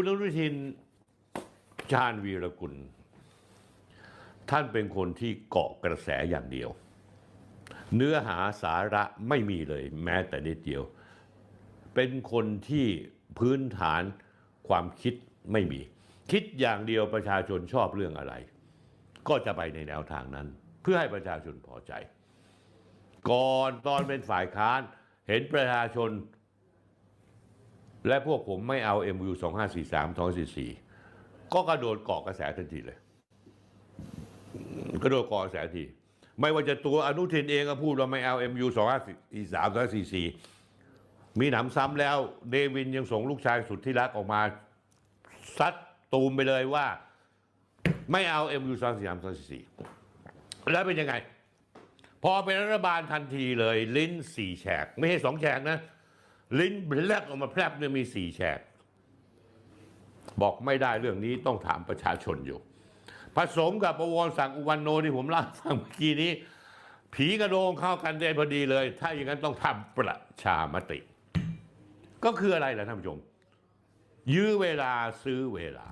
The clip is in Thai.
คุณอนุทินชาญวีรกุล ท่านเป็นคนที่เกาะกระแสอย่างเดียว เนื้อหาสาระไม่มีเลย แม้แต่นิดเดียว เป็นคนที่พื้นฐานความคิดไม่มี คิดอย่างเดียวประชาชนชอบเรื่องอะไร ก็จะไปในแนวทางนั้น เพื่อให้ประชาชนพอใจ ก่อนตอนเป็นฝ่ายค้านเห็นประชาชน และพวกผมไม่เอา MU 2543 244 ก็กระโดดเกาะกระแสทันทีเลย กระโดดเกาะกระแสทันทีไม่ว่าจะตัวอนุทินเองก็พูดว่าไม่เอา MU 2543 244 มีหนำซ้ำแล้ว เดวินยังส่งลูกชายสุดที่รักออกมาซัดตูมไปเลยว่า ไม่เอา MU 23 244แล้วเป็นยังไง พอเป็นรัฐบาลทันทีเลย ลิ้นสี่แฉก ไม่ใช่สองแฉกนะ ลิ้นแผลกออกมาแพรบเนี่ยมีสี่แฉก บอกไม่ได้เรื่องนี้ต้องถามประชาชนอยู่ ผสมกับประวรสั่งอุวันโนที่ผมเล่าฟังเมื่อกี้นี้ ผีกระโดงเข้ากันได้พอดีเลย ถ้าอย่างนั้นต้องทำประชามติ ก็คืออะไรล่ะท่านผู้ชม ยื้อเวลาซื้อเวลา